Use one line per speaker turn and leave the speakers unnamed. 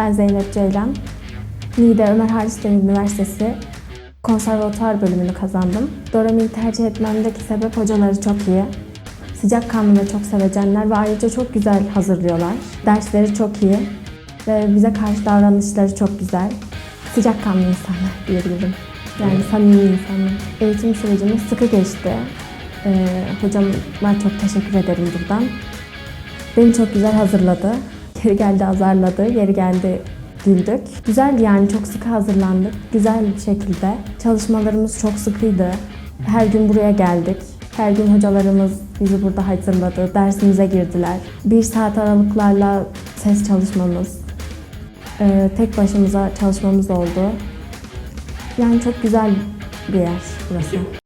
Ben Zeynep Ceylan. Niğde Ömer Halis Demir Üniversitesi konservatuar bölümünü kazandım. Dorami'yi tercih etmemdeki sebep hocaları çok iyi. Sıcakkanlı ve çok sevecenler ve ayrıca çok güzel hazırlıyorlar. Dersleri çok iyi ve bize karşı davranışları çok güzel. Sıcakkanlı insanlar diyebilirim. Yani samimi insanlar. Eğitim sürecimiz sıkı geçti. Ee, hocama çok teşekkür ederim buradan. Beni çok güzel hazırladı. Geri geldi azarladı, geri geldi güldük. Güzeldi yani çok sıkı hazırlandık. Güzel bir şekilde. Çalışmalarımız çok sıkıydı. Her gün buraya geldik. Her gün hocalarımız bizi burada hazırladı. Dersimize girdiler. Bir saat aralıklarla ses çalışmamız, e, tek başımıza çalışmamız oldu. Yani çok güzel bir yer burası.